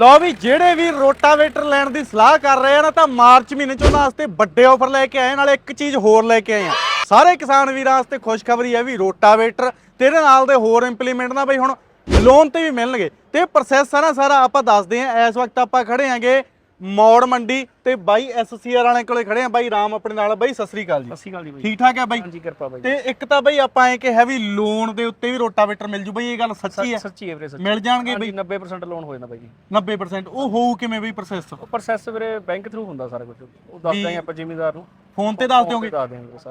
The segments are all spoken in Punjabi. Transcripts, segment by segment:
ਲਓ ਵੀ, ਜਿਹੜੇ ਵੀ ਰੋਟਾਵੇਟਰ ਲੈਣ ਦੀ ਸਲਾਹ ਕਰ ਰਹੇ ਆ ਨਾ, ਤਾਂ ਮਾਰਚ ਮਹੀਨੇ ਚ ਉਹਨਾਂ ਵਾਸਤੇ ਵੱਡੇ ਆਫਰ ਲੈ ਕੇ ਆਏ ਨਾਲੇ ਇੱਕ ਚੀਜ਼ ਹੋਰ ਲੈ ਕੇ ਆਏ ਆ। ਸਾਰੇ ਕਿਸਾਨ ਵੀਰਾਂ ਵਾਸਤੇ ਖੁਸ਼ਖਬਰੀ ਹੈ ਵੀ ਰੋਟਾਵੇਟਰ ਤੇ ਇਹਦੇ ਨਾਲ ਦੇ ਹੋਰ ਇੰਪਲੀਮੈਂਟ ਨਾ ਬਈ ਹੁਣ ਲੋਨ ਤੇ ਵੀ ਮਿਲਣਗੇ। ਤੇ ਪ੍ਰੋਸੈਸ ਆ ਨਾ ਸਾਰਾ ਆਪਾਂ ਦੱਸਦੇ ਆ, ਇਸ ਵਕਤ ਆਪਾਂ ਖੜੇ ਆਂਗੇ ਮੌੜ ਮੰਡੀ ਤੇ ਬਾਈ ਐਸਸੀਆਰ ਵਾਲੇ ਕੋਲੇ ਖੜੇ ਆ। ਬਾਈ ਰਾਮ ਆਪਣੇ ਨਾਲ ਬਾਈ ਸਤਿ ਸ੍ਰੀ ਅਕਾਲ ਜੀ। ਸਤਿ ਸ਼੍ਰੀ ਅਕਾਲ ਜੀ ਬਾਈ। ਠੀਕ ਠਾਕ ਹੈ ਬਾਈ? ਹਾਂਜੀ ਕਿਰਪਾ ਬਾਈ। ਤੇ ਇੱਕ ਤਾਂ ਬਾਈ ਆਪਾਂ ਐ ਕਿ ਹੈਵੀ ਲੋਨ ਦੇ ਉੱਤੇ ਵੀ ਰੋਟਾਵੇਟਰ ਮਿਲ ਜੂ ਬਾਈ ਇਹ ਗੱਲ ਸੱਚੀ ਹੈ ਸੱਚੀ ਹੈ ਵੀਰੇ ਸੱਚੀ। ਮਿਲ ਜਾਣਗੇ ਬਈ? 90% ਲੋਨ ਹੋ ਜਾਂਦਾ ਬਾਈ ਜੀ। 90% ਉਹ ਹੋਊ ਕਿਵੇਂ ਬਈ ਪ੍ਰੋਸੈਸ ਉਹ ਪ੍ਰੋਸੈਸ ਵੀਰੇ ਬੈਂਕ ਥਰੂ ਹੁੰਦਾ ਸਾਰਾ ਕੁਝ ਉਹ ਦੱਸਦਾ ਹੀ ਆਪਾਂ ਜ਼ਿਮੀਦਾਰ ਨੂੰ। ਫੋਨ ਤੇ ਦੱਸ ਦਿਓਗੇ?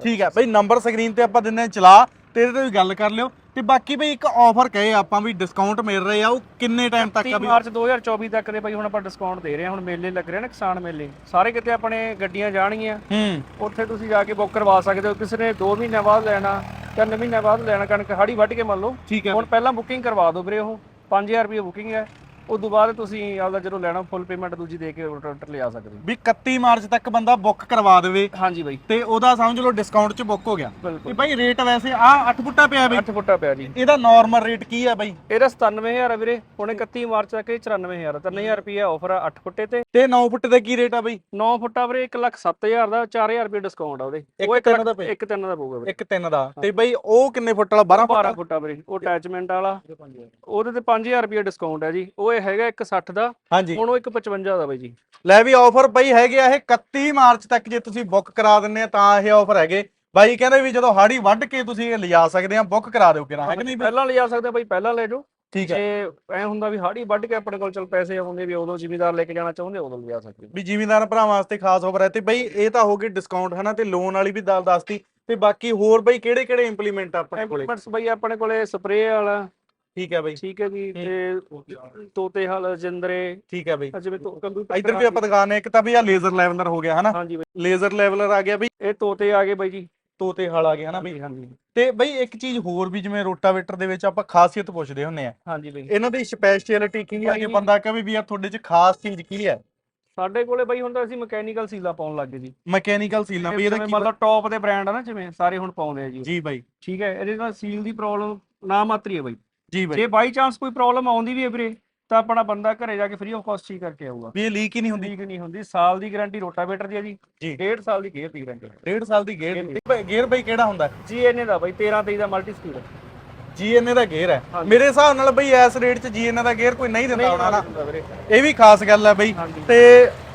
ਠੀਕ ਹੈ ਬਈ ਨੰਬਰ ਸਕਰੀਨ ਤੇ ਆਪਾਂ ਦਿੰਦੇ ਹਾਂ ਚਲਾ। ਤੇ ਇਹਦੇ ਤੇ ਵੀ ਗੱਲ ਕਰ ਲਿਓ। ਤੇ ਬਾਕੀ ਬਈ ਇੱਕ ਆਫਰ ਕਹੇ ਆਪਾਂ ਵੀ ਡਿਸਕਾਊਂਟ ਮਿਲ ਰਹੇ ਆ ਉਹ ਕਿੰਨੇ ਟਾਈਮ ਤੱਕ ਆ 30 ਵੀ? ਮਾਰਚ 2024 ਤੱਕ ਦੇ ਬਾਈ ਹੁਣ ਆਪਾਂ ਡਿਸਕਾਊਂਟ ਦੇ ਰਹੇ ਹਾਂ ਹੁਣ ਮੇਲੇ ਲੱਗ ਰਹੇ ਨੇ ਕਿਸਾਨ ਮੇਲੇ। ਸਾਰੇ ਕਿਤੇ ਆਪਣੇ ਗੱਡੀਆਂ ਜਾਣਗੀਆਂ। ਹੂੰ। ਉੱਥੇ ਤੁਸੀਂ ਜਾ ਕੇ ਬੁੱਕ ਕਰਵਾ ਸਕਦੇ ਹੋ। ਕਿਸੇ ਨੇ 2 ਮਹੀਨਿਆਂ ਬਾਅਦ ਲੈਣਾ 3 ਮਹੀਨਿਆਂ ਬਾਅਦ ਲੈਣਾ ਕਣਕ ਹਾੜੀ ਵੱਢ ਕੇ ਮੰਨ ਲਓ। ਠੀਕ ਹੈ। ਹੁਣ ਪਹਿਲਾਂ ਬੁਕਿੰਗ ਕਰਵਾ ਦਿਓ ਵੀਰੇ ਉਹ। 5000 ਰੁਪਏ ਬੁਕਿੰਗ ਹੈ। ਉਸ ਤੋਂ ਬਾਅਦ ਤੁਸੀਂ ਆਪਦਾ ਜਦੋਂ ਲੈਣਾ ਫੁੱਲ ਪੇਮੈਂਟ ਦੂਜੀ ਦੇ ਕੇ ਰੋਟਰ ਲਿਆ ਸਕਦੇ ਹੋ। ਵੀ 31 ਮਾਰਚ ਤੱਕ ਬੰਦਾ ਬੁੱਕ ਕਰਵਾ ਦੇਵੇ। ਹਾਂਜੀ ਬਾਈ। ਤੇ ਉਹਦਾ ਸਮਝ ਲਓ ਡਿਸਕਾਊਂਟ ਚ ਬੁੱਕ ਹੋ ਗਿਆ। ਬਿਲਕੁਲ। ਤੇ ਬਾਈ ਰੇਟ ਵੈਸੇ ਆ 8 ਫੁੱਟਾ ਪਿਆ ਬਈ। 8 ਫੁੱਟਾ ਪਿਆ ਜੀ। ਇਹਦਾ ਨਾਰਮਲ ਰੇਟ ਕੀ ਆ ਬਾਈ? ਇਹਦਾ 97000 ਆ ਵੀਰੇ। ਹੁਣ 31 ਮਾਰਚ ਤੱਕ ਇਹ 94000 3000 ਰੁਪਏ ਆਫਰ ਆ 8 ਫੁੱਟੇ ਤੇ। ਤੇ 9 ਫੁੱਟ ਦਾ ਕੀ ਰੇਟ ਆ ਬਾਈ? 9 ਫੁੱਟਾ ਵੀਰੇ 1,07,000 ਦਾ 4000 ਰੁਪਏ ਡਿਸਕਾਊਂਟ ਆ ਉਹਦੇ। ਇੱਕ ਉਹ ਤਿੰਨ ਦਾ ਪਏ। ਇੱਕ ਤਿੰਨ ਦਾ ਪਊਗਾ ਵੀਰੇ। ਇੱਕ ਤਿੰਨ ਦਾ। ਤੇ ਬਾਈ ਉਹ ਕਿੰਨੇ ਫੁੱਟ ਵਾਲਾ? 12 12 ਫੁੱਟ ਫੁੱਟਾ ਵੀਰੇ। ਉਹ ਅਟੈਚਮੈਂਟ ਵਾਲਾ। ਉਹਦੇ ਤੇ 5000 ਰੁਪਏ ਡਿਸਕਾਊਂਟ ਹੈ ਜੀ। ਉਹ ਇਹ ਹੈਗਾ 160 ਦਾ ਹਾਂਜੀ। ਹੁਣ ਉਹ 155 ਦਾ ਬਾਈ ਜੀ। ਲੈ ਵੀ ਆਫਰ ਬਈ ਹੈਗੇ ਆ ਇਹ 31 ਮਾਰਚ ਤੱਕ ਜੇ ਤੁਸੀਂ ਬੁੱਕ ਕਰਾ ਦਿੰਦੇ ਆ ਤਾਂ ਇਹ ਆਫਰ ਹੈਗੇ। ਬਾਈ ਕਹਿੰਦੇ ਵੀ ਜਦੋਂ ਹਾੜੀ ਵੱਢ ਕੇ ਤੁਸੀਂ ਇਹ ਲਿਜਾ ਸਕਦੇ ਆ ਬੁੱਕ ਕਰਾ ਦਿਓ ਕਿਰਾ ਹੈ ਕਿ ਨਹੀਂ? ਪਹਿਲਾਂ ਲਿਜਾ ਸਕਦੇ ਆ ਬਾਈ ਪਹਿਲਾਂ ਲੈ ਜਾਓ। ਠੀਕ ਹੈ। ਜੇ ਐ ਹੁੰਦਾ ਵੀ ਹਾੜੀ ਵੱਢ ਕੇ ਆਪਣੇ ਕੋਲ ਚਲ ਪੈਸੇ ਆਉਂਦੇ ਵੀ ਉਦੋਂ ਜ਼ਿਮੀਦਾਰ ਲੈ ਕੇ ਜਾਣਾ ਚਾਹੁੰਦੇ ਉਦੋਂ ਲਿਜਾ ਸਕਦੇ ਵੀ ਜ਼ਿਮੀਂਦਾਰ ਭਰਾਵਾਂ ਵਾਸਤੇ ਖਾਸ ਆਫਰ ਹੈ ਤੇ ਬਈ ਇਹ ਤਾਂ ਹੋ ਗਈ ਡਿਸਕਾਊਂਟ ਹਨਾ ਤੇ ਲੋਨ ਵਾਲੀ ਵੀ ਦਲ ਦੱਸਤੀ। ਤੇ ਬਾਕੀ ਹੋਰ ਬਈ ਕਿਹੜੇ ਕਿਹੜੇ ਇੰਪਲੀਮੈਂਟ ਆਪਣੇ ਕੋਲੇ? ਇੰਪਲੀਮੈਂਟਸ ਬਾਈ ਆਪਣੇ ਕੋਲੇ ਸਪਰੇਅ ਵਾਲਾ ਠੀਕ ਹੈ ਬਈ। ਠੀਕ ਹੈ ਜੀ ਤੇ ਤੋਤੇ ਹਲ ਜਿੰਦਰੇ। ਠੀਕ ਹੈ ਬਈ। ਜਿਵੇਂ ਤੋਂ ਕੰਪਿਊਟਰ ਇੱਧਰ ਵੀ ਆਪਾਂ ਦਿਖਾਣੇ ਇੱਕ ਤਾਂ ਵੀ ਆ ਲੇਜ਼ਰ ਲੈਵਲਰ ਹੋ ਗਿਆ ਹਨਾ? ਹਾਂਜੀ ਬਾਈ। ਲੇਜ਼ਰ ਲੈਵਲਰ ਆ ਗਿਆ ਬਈ। ਇਹ ਤੋਤੇ ਆ ਗਏ ਬਾਈ ਜੀ। ਤੋਤੇ ਹਲ ਆ ਗਿਆ ਹਨਾ? ਬਈ ਹਾਂਜੀ। ਤੇ ਬਈ ਇੱਕ ਚੀਜ਼ ਹੋਰ ਵੀ ਜਿਵੇਂ ਰੋਟਾਵੇਟਰ ਦੇ ਵਿੱਚ ਆਪਾਂ ਖਾਸੀਅਤ ਪੁੱਛਦੇ ਹੁੰਨੇ ਆ। ਹਾਂਜੀ ਬਾਈ। ਇਹਨਾਂ ਦੀ ਸਪੈਸ਼ਲਿਟੀ ਕੀ ਹੈ ਕਿ ਬੰਦਾ ਕਹੇ ਵੀ ਯਾਰ ਤੁਹਾਡੇ ਚ ਖਾਸ ਚੀਜ਼ ਕੀ ਹੈ? ਸਾਡੇ ਕੋਲੇ ਬਾਈ ਹੁਣ ਤਾਂ ਅਸੀਂ ਮਕੈਨੀਕਲ ਸੀਲਾਂ ਪਾਉਣ ਲੱਗ ਗਏ ਜੀ। ਮਕੈਨੀਕਲ ਸੀਲਾਂ ਵੀ ਇਹਦਾ ਕੀ ਮਤਲਬ ਟੌਪ ਦੇ ਬ੍ਰਾਂਡ ਆ ਨਾ ਜਿਵੇਂ ਸਾਰੇ ਹੁਣ ਪਾਉਂਦੇ ਆ ਜੀ। ਜੀ ਬਾਈ। ਠੀਕ ਹੈ ਇਹਦੇ ਨਾਲ ਸੀਲ ਦੀ ਪ੍ਰੋਬਲਮ ਨਾ ਮਾਤਰੀ ਹੈ ਬਾਈ। ਜੀ ਬਾਈ। ਜੇ ਬਾਈ ਚਾਂਸ ਕੋਈ ਪ੍ਰੋਬਲਮ ਆਉਂਦੀ ਵੀ ਹੈ ਵੀਰੇ ਤਾਂ ਆਪਣਾ ਬੰਦਾ ਘਰੇ ਜਾ ਕੇ ਫ੍ਰੀ ਆਫ ਕਾਸਟ ਠੀਕ ਕਰਕੇ ਆਊਗਾ। ਵੀ ਇਹ ਲੀਕ ਹੀ ਨਹੀਂ ਹੁੰਦੀ। ਲੀਕ ਨਹੀਂ ਹੁੰਦੀ। ਸਾਲ ਦੀ ਗਾਰੰਟੀ ਰੋਟਾਵੇਟਰ ਦੀ ਹੈ ਜੀ। ਜੀ। ਡੇਢ ਸਾਲ ਦੀ ਗੇਅਰ ਦੀ ਗਾਰੰਟੀ ਡੇਢ ਸਾਲ ਦੀ ਗੇਅਰ ਗੇਅਰ ਬਾਈ ਕਿਹੜਾ ਹੁੰਦਾ? ਜੀ ਇਹਨੇ ਦਾ ਬਾਈ 13 23 ਦਾ ਮਲਟੀ ਸਪੀਡ ਜੀਐਨਏ ਦਾ ਗੇਅਰ ਹੈ। ਹਾਂਜੀ। ਮੇਰੇ ਹਿਸਾਬ ਨਾਲ ਬਈ ਇਸ ਰੇਟ 'ਚ ਜੀਐਨਏ ਦਾ ਗੇਅਰ ਕੋਈ ਨਹੀਂ ਦਿੰਦਾ ਹੋਣਾ ਨਾ। ਵੀਰੇ। ਇਹ ਵੀ ਖਾਸ ਗੱਲ ਹੈ ਬਈ। ਹਾਂਜੀ। ਤੇ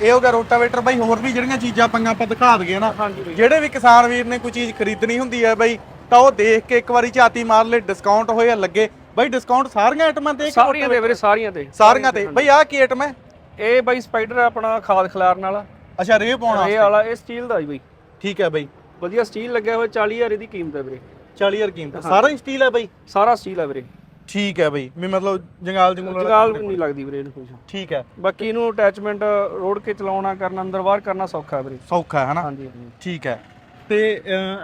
ਇਹ ਹੋ ਗਿਆ ਰੋਟਾਵੇਟਰ ਬਈ ਹੋਰ ਵੀ ਜਿਹੜੀਆਂ ਚੀਜ਼ਾਂ ਪੰਗਾ ਆਪਾਂ ਦਿਖਾ ਦਈਏ ਨਾ ਹਾਂਜੀ ਬਾਈ। ਜਿਹੜੇ ਵੀ ਕਿਸਾਨ ਵੀਰ ਨੇ ਕੋਈ ਚੀਜ਼ ਖਰੀਦਣੀ ਹੁੰਦੀ ਹੈ ਬਈ ਤਾਂ ਉਹ ਦੇਖ ਕੇ ਇੱਕ ਵਾਰੀ ਝਾਤੀ ਮਾਰ ਲੈ ਡਿਸਕਾਊਂਟ ਹੋਇਆ ਲੱਗੇ ਬਈ ਡਿਸਕਾਊਂਟ ਸਾਰੀਆਂ ਆਈਟਮਾਂ ਤੇ ਸਾਰੀਆਂ ਦੇ ਵੀਰੇ ਸਾਰੀਆਂ ਤੇ ਸਾਰੀਆਂ ਤੇ। ਬਈ ਆਹ ਕੀ ਆਈਟਮ ਹੈ? ਇਹ ਬਾਈ ਸਪਾਈਡਰ ਆਪਣਾ ਖਾਦ ਖਿਲਾਰਨ ਵਾਲਾ। ਅੱਛਾ ਰੇ ਪਾਉਣਾ ਇਹ ਵਾਲਾ ਇਹ ਸਟੀਲ ਦਾ ਜੀ ਬਾਈ। ਠੀਕ ਹੈ ਬਈ। ਵਧੀਆ ਸਟੀਲ ਲੱਗਿਆ ਹੋਇਆ 40000 ਦੀ ਕੀਮਤ ਹੈ ਵੀਰੇ। 40000 ਕੀਮਤ ਸਾਰਾ ਹੀ ਸਟੀਲ ਹੈ ਬਈ? ਸਾਰਾ ਸਟੀਲ ਹੈ ਵੀਰੇ। ਠੀਕ ਹੈ ਬਈ। ਵੀ ਮਤਲਬ ਜੰਗਾਲ ਜੰਗੂਲ ਜਗਾਲ ਨਹੀਂ ਲੱਗਦੀ ਵੀਰੇ ਇਹਨੂੰ ਕੁਝ ਠੀਕ ਹੈ। ਬਾਕੀ ਇਹਨੂੰ ਅਟੈਚਮੈਂਟ ਰੋਡ ਕੇ ਚਲਾਉਣਾ ਕਰਨਾ ਅੰਦਰ ਬਾਹਰ ਕਰਨਾ ਸੌਖਾ ਵੀਰੇ। ਸੌਖਾ ਹੈ ਹਨਾ? ਹਾਂਜੀ। ਠੀਕ ਹੈ। ਤੇ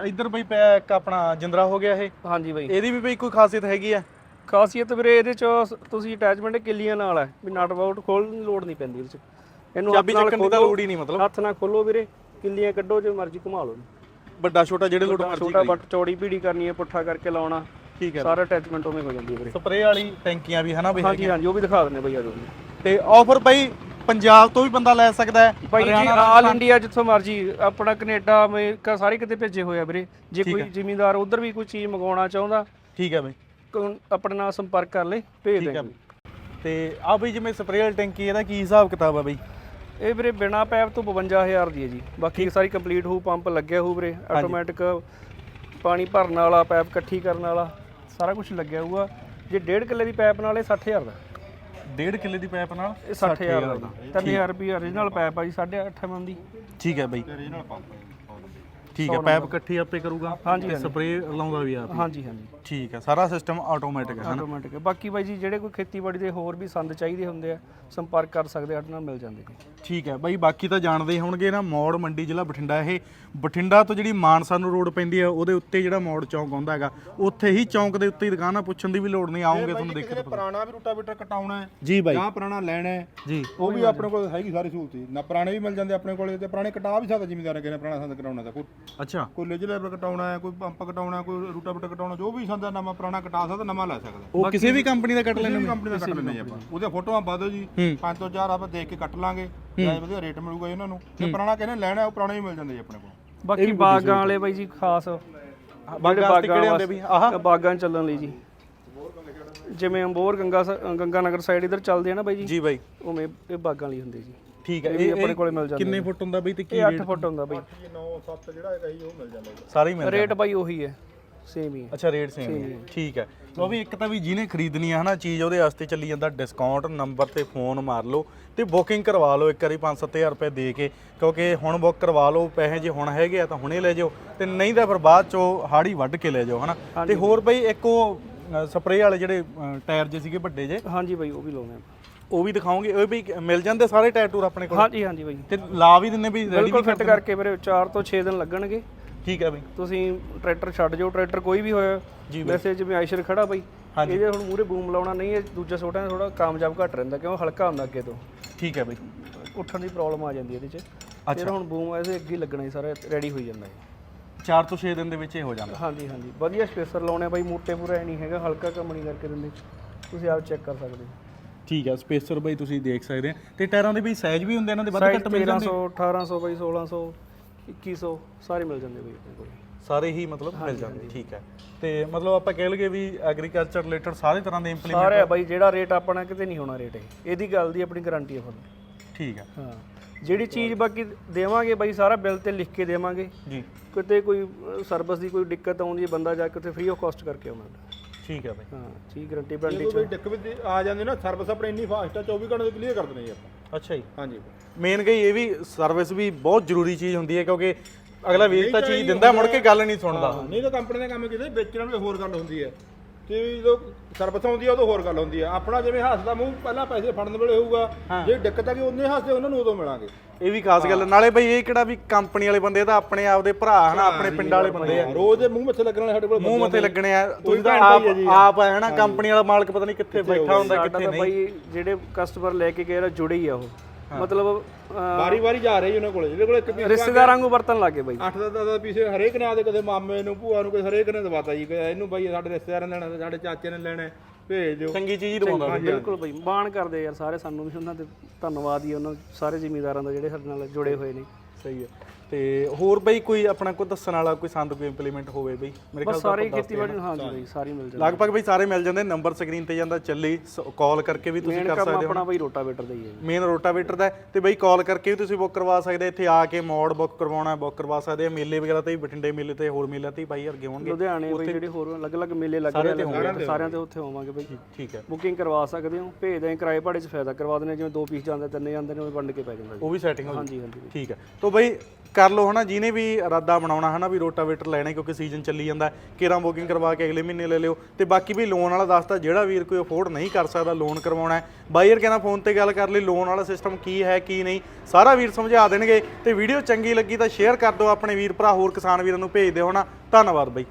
ਇੱਧਰ ਬਈ ਪਿਆ ਇੱਕ ਆਪਣਾ ਜਿੰਦਰਾ ਹੋ ਗਿਆ ਇਹ। ਹਾਂਜੀ ਬਾਈ। ਇਹਦੀ ਵੀ ਬਈ ਕੋਈ ਖਾਸੀਅਤ ਹੈਗੀ ਆ ਖਾਸੀਅਤ ਵੀਰੇ ਇਹਦੇ ਚ ਤੁਸੀਂ ਅਟੈਚਮੈਂਟ ਕਿੱਲੀਆਂ ਨਾਲ ਹੈ ਵੀ ਨਟ ਬਾਊਟ ਖੋਲਣ ਦੀ ਲੋੜ ਨਹੀਂ ਪੈਂਦੀ ਇਹਦੇ ਚ। ਇਹਨੂੰ ਚਾਬੀ ਨਾਲ ਚੱਕਣ ਦੀ ਤਾਂ ਲੋੜ ਹੀ ਨਹੀਂ ਮਤਲਬ। ਹੱਥ ਨਾਲ ਖੋਲੋ ਵੀਰੇ ਕਿੱਲੀਆਂ ਕੱਢੋ ਜੇ ਮਰਜ਼ੀ ਘੁਮਾ ਲਓ ਵੱਡਾ ਛੋਟਾ ਜਿਹੜੇ ਲੋਡ ਮਰਜ਼ੀ ਛੋਟਾ ਬੱਟ ਚੌੜੀ ਪੀੜੀ ਕਰਨੀ ਹੈ ਪੁੱਠਾ ਕਰਕੇ ਲਾਉਣਾ। ਠੀਕ ਹੈ ਸਾਰਾ ਅਟੈਚਮੈਂਟ ਉਵੇਂ ਹੋ ਜਾਂਦੀ ਹੈ ਵੀਰੇ। ਸਪਰੇਅ ਵਾਲੀ ਟੈਂਕੀਆਂ ਵੀ ਹਨਾ ਬਈ ਹਾਂਜੀ ਹਾਂਜੀ ਉਹ ਵੀ ਦਿਖਾ ਦਿੰਦੇ ਬਈ ਆ ਤੇ ਆਫਰ ਬਈ ਪੰਜਾਬ ਤੋਂ ਵੀ ਬੰਦਾ ਲੈ ਸਕਦਾ ਹੈ ਭਾਈ ਜੀ ਆਲ ਇੰਡੀਆ ਜਿੱਥੋਂ ਮਰਜ਼ੀ ਆਪਣਾ ਕੈਨੇਡਾ ਅਮਰੀਕਾ ਸਾਰੇ ਕਿਤੇ ਭੇਜੇ ਹੋਏ ਆ ਵੀਰੇ। ਜੇ ਕੋਈ ਜ਼ਿਮੀਂਦਾਰ ਉਧਰ ਵੀ ਕੋਈ ਚੀਜ਼ ਮੰਗਵਾਉਣਾ ਚਾਹੁੰਦਾ। ਠੀਕ ਹੈ ਬਈ। ਆਪਣੇ ਨਾਲ ਸੰਪਰਕ ਕਰ ਲੈ ਭੇਜ ਠੀਕ ਤੇ ਆ ਬਈ ਜਿਵੇਂ ਸਪਰੇਅ ਵਾਲੀ ਟੈਂਕੀ ਇਹਦਾ ਕੀ ਹਿਸਾਬ ਕਿਤਾਬ ਆ ਬਈ? ਇਹ ਵੀਰੇ ਬਿਨਾ ਪੈਪ ਤੋਂ 52000 ਦੀ ਹੈ ਜੀ। ਬਾਕੀ ਸਾਰੀ ਕੰਪਲੀਟ ਹੋਊ ਪੰਪ ਲੱਗਿਆ ਹੋਊ ਵੀਰੇ। ਆਟੋਮੈਟਿਕ ਪਾਣੀ ਭਰਨ ਵਾਲਾ ਪੈਪ ਇਕੱਠੀ ਕਰਨ ਵਾਲਾ ਸਾਰਾ ਕੁਝ ਲੱਗਿਆ ਹੋਊਗਾ। ਜੇ 1.5 ਕਿੱਲੇ ਦੀ ਪੈਪ ਨਾਲ ਇਹ 60000 ਦਾ। ਡੇਢ ਕਿੱਲੇ ਦੀ ਪਾਈਪ ਨਾਲ? ਇਹ 60000 ਦਾ। 3000 ਰੁਪਏ origignal ਪੈਪ ਆ ਜੀ 8.5 mm ਦੀ। ਠੀਕ ਹੈ ਬਈ। ਠੀਕ ਹੈ ਪਾਈਪ ਇਕੱਠੀ ਆਪੇ ਕਰੂਗਾ ਹਾਂਜੀ, ਤੇ ਹਾਂਜੀ। ਸਪਰੇਅ ਲਾਉਂਦਾ ਵੀ ਆਪ। ਹੀ। ਹਾਂਜੀ ਹਾਂਜੀ। ਠੀਕ ਹੈ ਸਾਰਾ ਸਿਸਟਮ ਆਟੋਮੈਟਿਕ ਹੈ ਹਨਾ ਆਟੋਮੈਟਿਕ ਹੈ। ਬਾਕੀ ਬਾਈ ਜੀ ਜਿਹੜੇ ਕੋਈ ਖੇਤੀਬਾੜੀ ਦੇ ਹੋਰ ਵੀ ਸੰਦ ਚਾਹੀਦੇ ਹੁੰਦੇ ਆ ਸੰਪਰਕ ਕਰ ਸਕਦੇ ਆ, ਸਾਡੇ ਨਾਲ ਮਿਲ ਜਾਂਦੇ ਨੇ। ਠੀਕ ਹੈ ਬਾਈ ਬਾਕੀ ਤਾਂ ਜਾਣਦੇ ਹੀ ਹੋਣਗੇ ਨਾ ਮੌੜ ਮੰਡੀ ਜ਼ਿਲ੍ਹਾ ਬਠਿੰਡਾ ਇਹ ਬਠਿੰਡਾ ਤੋਂ ਜਿਹੜੀ ਮਾਨਸਾ ਨੂੰ ਰੋਡ ਪੈਂਦੀ ਹੈ ਉਹਦੇ ਉੱਤੇ ਜਿਹੜਾ ਮੌੜ ਚੌਂਕ ਆਉਂਦਾ ਹੈਗਾ ਉੱਥੇ ਹੀ ਚੌਂਕ ਦੇ ਉੱਤੇ ਹੀ ਦੁਕਾਨ ਆ ਪੁੱਛਣ ਦੀ ਵੀ ਲੋੜ ਨਹੀਂ ਆਉਂਗੇ ਤੁਹਾਨੂੰ ਦੇਖਣ ਨੂੰ। ਪੁਰਾਣਾ ਵੀ ਰੋਟਾਵੇਟਰ ਕਟਾਉਣਾ ਹੈ ਜੀ ਬਾਈ। ਜਾਂ ਪੁਰਾਣਾ ਲੈਣਾ ਹੈ ਜੀ। ਉਹ ਵੀ ਆਪਣੇ ਕੋਲ ਹੈਗੀ ਸਾਰੀ ਸਹੂਲਤ ਜੀ। ਨਾ ਪੁਰਾਣੇ ਵੀ ਮਿਲ ਜਾਂਦੇ ਆਪਣੇ ਕੋਲੇ ਤੇ ਪੁਰਾਣੇ ਕਟਾ ਵੀ ਸਕਦਾ ਜ਼ਿਮੀਦਾਰ ਕਹਿੰਦੇ ਪੁਰਾਣਾ ਸੰਦ ਕਰਾਉਣਾ ਤਾਂ ਕੋਈ ਅੱਛਾ। ਕੋਈ ਲੇਜਰ ਕਟਾਉਣਾ ਹੈ ਕੋਈ ਪੰਪ ਕਟਾਉਣਾ ਹੈ ਕੋਈ ਰੂਟਾਵੇਟਰ ਕਟਾਉਣਾ ਜੋ ਵੀ ਸੰਦਾ ਨਵਾਂ ਪੁਰਾਣਾ ਕਟਾ ਸਕਦਾ ਨਵਾਂ ਲੈ ਸਕਦਾ। ਉਹ ਕਿਸੇ ਵੀ ਕੰਪਨੀ ਦਾ ਕੱਟ ਕਿਸੇ ਲੈਣੇ ਵੀ ਕੰਪਨੀ ਦਾ ਕੱਟ ਲੈਣੇ ਜੀ ਆਪਾਂ। ਉਹਦੀਆਂ ਫੋਟੋਆਂ ਪਾ ਦਿਓ ਜੀ। ਪੰਜ ਤੋਂ ਚਾਰ ਆਪਾਂ ਦੇਖ ਕੇ ਕੱਟ ਲਾਂਗੇ ਜਾਇਜ਼ ਵਧੀਆ ਰੇਟ ਮਿਲੂਗਾ ਜੀ ਉਹਨਾਂ ਨੂੰ। ਜੇ ਪੁਰਾਣਾ ਕਹਿੰਦੇ ਲੈਣਾ ਉਹ ਪੁਰਾਣਾ ਹੀ ਮਿਲ ਜਾਂਦਾ ਜੀ ਆਪਣੇ ਕੋਲ। ਬਾਕੀ ਬਾਗਾਂ ਵਾਲੇ ਬਾਈ ਜੀ ਖਾਸ। ਬਾਗਾਂ ਵਾਸਤੇ ਕਿਹੜੇ ਆਉਂਦੇ ਬਈ ਆਹ। ਬਾਗਾਂ ਚੱਲਣ ਲਈ ਜੀ। ਜਿਵੇਂ ਅੰਬੋਰ ਗੰਗਾ ਗੰਗਾ ਨਗਰ ਸਾਈਡ ਇਧਰ ਚੱਲਦੇ ਆ ਨਾ ਬਾਈ ਜੀ? ਜੀ ਬਾਈ। ਉਵੇਂ ਇਹ ਬਾਗਾਂ ਲਈ ਹੁੰਦੇ ਜੀ। ਠੀਕ ਹੈ ਇਹ ਵੀ ਆਪਣੇ ਕੋਲੇ ਮਿਲ ਜਾਂਦੇ ਕਿੰਨੇ ਫੁੱਟ ਹੁੰਦਾ ਬਈ ਤੇ ਕੀ ਇਹ 8 ਫੁੱਟ ਹੁੰਦਾ ਬਾਈ। 9 7 ਜਿਹੜਾ ਹੈਗਾ ਉਹ ਮਿਲ ਜਾਂਦਾ ਸਾਰੇ ਹੀ ਮਿਲ ਰੇਟ ਬਾਈ ਉਹੀ ਹੈ ਸੇਮ ਹੀ ਹੈ। ਅੱਛਾ ਰੇਟ ਸੇਮ ਹੈ ਠੀਕ ਹੈ। ਲੋ ਵੀ ਇੱਕ ਤਾਂ ਵੀ ਜਿਹਨੇ ਖਰੀਦਣੀ ਆ ਹਨਾ ਚੀਜ਼ ਉਹਦੇ ਵਾਸਤੇ ਚੱਲੀ ਜਾਂਦਾ ਡਿਸਕਾਊਂਟ ਨੰਬਰ ਤੇ ਫੋਨ ਮਾਰ ਲਓ ਤੇ ਬੁਕਿੰਗ ਕਰਵਾ ਲਓ ਇੱਕ ਵਾਰੀ 5-7000 ਰੁਪਏ ਦੇ ਕੇ ਕਿਉਂਕਿ ਹੁਣ ਬੁੱਕ ਕਰਵਾ ਲਓ ਪੈਸੇ ਜੇ ਹੁਣ ਹੈਗੇ ਆ ਤਾਂ ਹੁਣੇ ਲੈ ਜਾਓ ਤੇ ਨਹੀਂ ਤਾਂ ਫਿਰ ਬਾਅਦ ਚੋਂ ਹਾੜੀ ਵੱਢ ਕੇ ਲੈ ਜਾਓ ਹਨਾ। ਤੇ ਹੋਰ ਬਈ ਇੱਕ ਉਹ ਸਪਰੇਅ ਵਾਲੇ ਜਿਹੜੇ ਟਾਇਰ ਜੇ ਸੀਗੇ ਵੱਡੇ ਜੇ। ਹਾਂਜੀ ਬਾਈ ਉਹ ਵੀ ਲਾਉਣੇ ਆ ਉਹ ਵੀ ਦਿਖਾਓਗੇ ਉਹ ਵੀ ਮਿਲ ਜਾਂਦੇ ਸਾਰੇ ਟਾਇਰ ਟੂਰ ਆਪਣੇ ਕੋਲ? ਹਾਂਜੀ ਹਾਂਜੀ ਬਾਈ। ਤੇ ਲਾ ਵੀ ਦਿੰਨੇ ਵੀ ਰੈਡੀ ਬਿਲਕੁਲ ਫਿੱਟ ਕਰਕੇ ਵੀਰੇ 4 ਤੋਂ 6 ਦਿਨ ਲੱਗਣਗੇ। ਠੀਕ ਹੈ ਬਈ। ਤੁਸੀਂ ਟਰੈਕਟਰ ਛੱਡ ਜਾਓ ਟਰੈਕਟਰ ਕੋਈ ਵੀ ਹੋਇਆ ਜੀ ਵੈਸੇ ਜਿਵੇਂ ਆਇਸ਼ਰ ਖੜਾ ਬਾਈ ਇਹਦੇ ਹੁਣ ਮੂਰੇ ਬੂਮ ਲਾਉਣਾ ਨਹੀਂ ਇਹ ਦੂਜਾ ਛੋਟਾ ਥੋੜਾ ਕਾਮਯਾਬ ਘੱਟ ਰਹਿੰਦਾ ਕਿਉਂ ਹਲਕਾ ਹੁੰਦਾ ਅੱਗੇ ਤੋਂ। ਠੀਕ ਹੈ ਬਈ। ਉੱਠਣ ਦੀ ਪ੍ਰੋਬਲਮ ਆ ਜਾਂਦੀ ਇਹਦੇ 'ਚ। ਫਿਰ ਹੁਣ ਬੂਮ ਇਹਦੇ ਅੱਗੇ ਹੀ ਲੱਗਣਾ ਹੀ ਸਾਰਾ ਰੈਡੀ ਹੋਈ ਜਾਂਦਾ ਹੈ। 4 ਤੋਂ 6 ਦਿਨ ਦੇ ਵਿੱਚ ਇਹ ਹੋ ਜਾਂਦਾ। ਹਾਂਜੀ ਹਾਂਜੀ। ਵਧੀਆ ਸਪੇਸਰ ਲਾਉਣੇ ਬਾਈ ਮੋਟੇ ਪੂਰਾ ਐ ਨਹੀਂ ਹੈਗਾ ਹਲਕਾ ਕੰਮ ਨਹੀਂ ਕਰਕੇ ਦਿੰਦੇ। ਤੁਸੀਂ ਆਪ ਚੈੱਕ ਕਰ ਸਕਦੇ ਹੋ। ਠੀਕ ਹੈ ਸਪੇਸਰ ਬਈ ਤੁਸੀਂ ਦੇਖ ਸਕਦੇ ਆ। ਤੇ ਟਾਇਰਾਂ ਦੇ ਵੀ ਸਾਈਜ਼ ਵੀ ਹੁੰਦੇ ਇਹਨਾਂ ਦੇ ਵੱਧ ਘੱਟ ਮਿਲ ਜਾਂਦੇ? 1300 1800 ਬਾਈ 1600 2100 ਸਾਰੇ ਮਿਲ ਜਾਂਦੇ ਬਾਈ ਆਪਣੇ ਕੋਲ। ਸਾਰੇ ਹੀ ਮਤਲਬ ਮਿਲ ਜਾਂਦੇ ਠੀਕ ਹੈ ਤੇ ਮਤਲਬ ਆਪਾਂ ਕਹਿ ਲਈਏ ਵੀ ਐਗਰੀਕਲਚਰ ਰਿਲੇਟਡ ਸਾਰੇ ਤਰ੍ਹਾਂ ਦੇ ਇੰਪਲੀਮੈਂਟ ਸਾਰੇ ਆ ਬਾਈ ਜਿਹੜਾ ਰੇਟ ਆਪਣਾ ਕਿਤੇ ਨਹੀਂ ਹੋਣਾ ਰੇਟ ਇਹ। ਇਹਦੀ ਗੱਲ ਦੀ ਆਪਣੀ ਗਾਰੰਟੀ ਹੈ ਫੁੱਲ ਠੀਕ ਹੈ ਹਾਂ। ਜਿਹੜੀ ਚੀਜ਼ ਬਾਕੀ ਦੇਵਾਂਗੇ ਬਾਈ ਸਾਰਾ ਬਿੱਲ ਤੇ ਲਿਖ ਕੇ ਦੇਵਾਂਗੇ। ਜੀ। ਕਿਤੇ ਕੋਈ ਸਰਵਿਸ ਦੀ ਕੋਈ ਦਿੱਕਤ ਆਉਂਦੀ ਹੈ ਬੰਦਾ ਜਾ ਕੇ ਉੱਥੇ ਫ੍ਰੀ ਆਫ ਕਾਸਟ ਕਰਕੇ ਆਉਂਦਾ। ਠੀਕ ਹੈ ਬਈ। ਹਾਂ ਠੀਕ ਗਾਰੰਟੀ ਵਾਰੰਟੀ ਕੋਈ ਕੋਈ ਦਿੱਕਤ ਵੀ ਆ ਜਾਂਦੀ ਨਾ ਸਰਵਿਸ ਆਪਣੀ ਇੰਨੀ ਫਾਸਟ ਆ 24 ਘੰਟੇ ਦੇ ਕਲੀਅਰ ਕਰ ਦਿੰਦੇ ਜੀ ਆਪਾਂ। ਅੱਛਾ ਜੀ। ਹਾਂਜੀ। ਮੇਨ ਗਈ ਇਹ ਵੀ ਸਰਵਿਸ ਵੀ ਬਹੁਤ ਜ਼ਰੂਰੀ ਚੀਜ਼ ਹੁੰਦੀ ਹੈ ਕਿਉਂਕਿ ਅਗਲਾ ਵੀਰ ਤਾਂ ਚੀਜ਼ ਦਿੰਦਾ ਮੁੜ ਕੇ ਗੱਲ ਨਹੀਂ ਸੁਣਦਾ। ਨਹੀਂ ਤਾਂ ਕੰਪਨੀ ਦਾ ਕੰਮ ਕਿਤੇ ਵੇਚਣ ਵੇਲੇ ਹੋਰ ਗੱਲ ਹੁੰਦੀ ਹੈ। ਤੇ ਜਦੋਂ ਸਰਵਿਸ ਆਉਂਦੀ ਆ ਉਦੋਂ ਹੋਰ ਗੱਲ ਹੁੰਦੀ ਆ। ਆਪਣਾ ਜਿਵੇਂ ਹੱਸਦਾ ਮੂੰਹ ਪਹਿਲਾਂ ਪੈਸੇ ਫੜਨ ਵੇਲੇ ਹੋਊਗਾ। ਜੇ ਦਿੱਕਤ ਆ ਕਿ ਉਹਨੇ ਹੱਸਦੇ ਉਹਨਾਂ ਨੂੰ ਉਦੋਂ ਮਿਲਾਂਗੇ। ਇਹ ਵੀ ਖਾਸ ਗੱਲ। ਨਾਲੇ ਬਈ ਇਹ ਕਿਹੜਾ ਵੀ ਕੰਪਨੀ ਵਾਲੇ ਬੰਦੇ ਤਾਂ ਆਪਣੇ ਆਪ ਦੇ ਭਰਾ ਹਨਾ ਆਪਣੇ ਪਿੰਡਾਂ ਵਾਲੇ ਬੰਦੇ ਆ। ਰੋਜ਼ ਦੇ ਮੂੰਹ ਮੱਥੇ ਲੱਗਣ ਵਾਲੇ ਸਾਡੇ ਕੋਲ ਮੂੰਹ ਮੱਥੇ ਲੱਗਣੇ ਆ। ਤੁਸੀਂ ਤਾਂ ਆਪ ਆਪ ਹੈ ਹਨਾ ਕੰਪਨੀ ਵਾਲਾ ਮਾਲਕ ਪਤਾ ਨਹੀਂ ਕਿੱਥੇ ਬੈਠਾ ਹੁੰਦਾ ਕਿੱਥੇ ਨਹੀਂ। ਬਾਈ ਜਿਹੜੇ ਕਸਟਮਰ ਲੈ ਕੇ ਗਏ ਜੁੜੇ ਹੀ ਆ ਉਹ। ਮਤਲਬ ਵਾਰੀ ਵਾਰੀ ਜਾ ਰਹੇ ਜੀ ਉਹਨਾਂ ਕੋਲੇ ਜਿਹਦੇ ਕੋਲ ਇੱਕ ਪੀਸ ਰਿਸ਼ਤੇਦਾਰਾਂ ਨੂੰ ਵਰਤਨ ਲੱਗੇ ਬਾਈ। 8 ਦਾ 10 ਪੀਸ ਹਰੇਕ ਨੇ ਆਦੇ ਕਦੇ ਮਾਮੇ ਨੂੰ ਭੂਆ ਨੂੰ ਕੋਈ ਹਰੇਕ ਨੇ ਦਵਾਤਾ ਜੀ ਇਹਨੂੰ ਬਾਈ ਸਾਡੇ ਰਿਸ਼ਤੇਦਾਰਾਂ ਨੇ ਲੈਣਾ ਸਾਡੇ ਚਾਚੇ ਨੇ ਲੈਣਾ ਭੇਜ ਦਿਓ। ਚੰਗੀ ਚੀਜ਼ ਹੀ ਦਵਾਉਂਦਾ ਬਈ। ਬਿਲਕੁਲ ਬਾਈ ਮਾਣ ਕਰਦੇ ਯਾਰ ਸਾਰੇ ਸਾਨੂੰ ਵੀ ਉਹਨਾਂ ਦੇ ਧੰਨਵਾਦ ਹੀ ਉਹਨਾਂ ਸਾਰੇ ਜ਼ਿਮੀਂਦਾਰਾਂ ਦਾ ਜਿਹੜੇ ਸਾਡੇ ਨਾਲ ਜੁੜੇ ਹੋਏ ਨੇ। ਸਹੀ ਹੈ। ਤੇ ਹੋਰ ਬਈ ਕੋਈ ਆਪਣਾ ਕੋਈ ਦੱਸਣ ਵਾਲਾ ਕੋਈ ਸੰਦ ਕੋਈ ਇੰਪਲੀਮੈਂਟ ਹੋਵੇ ਬਈ? ਮੇਰੇ ਬਸ ਸਾਰੇ ਹੀ ਖੇਤੀਬਾੜੀ ਨੂੰ ਹਾਂਜੀ ਬਾਈ ਸਾਰੀ ਮਿਲ ਜਾਂਦੀ। ਲਗਭਗ ਬਈ ਸਾਰੇ ਮਿਲ ਜਾਂਦੇ ਨੰਬਰ ਸਕਰੀਨ ਤੇ ਜਾਂਦਾ ਚੱਲੀ ਕਾਲ ਕਰਕੇ ਵੀ ਤੁਸੀਂ ਮੇਨ ਕਰ ਕੰਮ ਸਕਦੇ ਹੋ। ਆਪਣਾ ਬਾਈ ਰੋਟਾਵੇਟਰ ਦਾ ਹੀ ਹੈ ਜੀ। ਮੇਨ ਰੋਟਾਵੇਟਰ ਦਾ ਹੈ ਤੇ ਬਈ ਕਾਲ ਕਰਕੇ ਵੀ ਤੁਸੀਂ ਬੁੱਕ ਕਰਵਾ ਸਕਦੇ ਇੱਥੇ ਆ ਕੇ ਮੋਡ ਬੁੱਕ ਕਰਵਾਉਣਾ ਬੁੱਕ ਕਰਵਾ ਸਕਦੇ ਆ ਮੇਲੇ ਵਗੈਰਾ ਤੇ ਵੀ ਬਠਿੰਡੇ ਮੇਲੇ ਤੇ ਹੋਰ ਮੇਲੇ ਤੇ ਵੀ ਬਾਈ ਵਰਗੇ ਹੋਣਗੇ। ਲੁਧਿਆਣੇ ਬਾਈ ਜਿਹੜੇ ਹੋਰ ਅਲੱਗ-ਅਲੱਗ ਮੇਲੇ ਲੱਗ ਰਹੇ ਨੇ ਸਾਰਿਆਂ ਤੇ ਉੱਥੇ ਹੋਵਾਂਗੇ ਬਾਈ। ਠੀਕ ਹੈ। ਬੁਕਿੰਗ ਕਰਵਾ ਸਕਦੇ ਹੋ ਭੇਜਦੇ ਆਂ ਕਿਰਾਏ ਭਾੜੇ 'ਚ ਫਾਇਦਾ ਕਰਵਾ ਦਿੰਦੇ ਹਾਂ, ਜਿਵੇਂ ਦੋ ਪੀਸ ਜਾਂਦੇ ਤਿੰਨ ਜਾਂਦੇ ਨੇ ਉਹ ਵੰਡ ਕੇ ਪੈ ਜਾਂਦਾ ਜੀ। ਉਹ ਵੀ ਸੈਟਿੰਗ ਹੋ ਹਾਂਜੀ ਹਾਂਜੀ ਬਾਈ। ਠੀਕ ਹੈ। ਤੋਂ ਬਈ ਕਰ ਕਰ ਲਓ ਹਨਾ, ਜਿਹਨੇ ਵੀ ਇਰਾਦਾ ਬਣਾਉਣਾ ਹਨਾ ਵੀ ਰੋਟਾਵੇਟਰ ਲੈਣਾ ਕਿਉਂਕਿ ਸੀਜ਼ਨ ਚੱਲੀ ਜਾਂਦਾ, ਕਿਰਾਂ ਬੁਕਿੰਗ ਕਰਵਾ ਕੇ ਅਗਲੇ ਮਹੀਨੇ ਲੈ ਲਿਓ, ਤੇ ਬਾਕੀ ਵੀ ਲੋਨ ਵਾਲਾ ਦੱਸਤਾ, ਜਿਹੜਾ ਵੀਰ ਕੋਈ ਅਫੋਰਡ ਨਹੀਂ ਕਰ ਸਕਦਾ ਲੋਨ ਕਰਵਾਉਣਾ ਹੈ। ਬਾਈਅਰ ਕਹਿੰਦਾ ਫੋਨ ਤੇ ਗੱਲ ਕਰ ਲਈ ਲੋਨ ਵਾਲਾ ਸਿਸਟਮ ਕੀ ਹੈ, ਕੀ ਨਹੀਂ, ਸਾਰਾ ਵੀਰ ਸਮਝਾ ਦੇਣਗੇ, ਤੇ ਵੀਡੀਓ ਚੰਗੀ ਲੱਗੀ ਤਾਂ ਸ਼ੇਅਰ ਕਰ ਦਿਓ ਆਪਣੇ ਵੀਰ ਭਰਾ, ਹੋਰ ਕਿਸਾਨ ਵੀਰਾਂ ਨੂੰ ਭੇਜ ਦਿਓ ਹਨਾ। ਧੰਨਵਾਦ ਬਾਈ।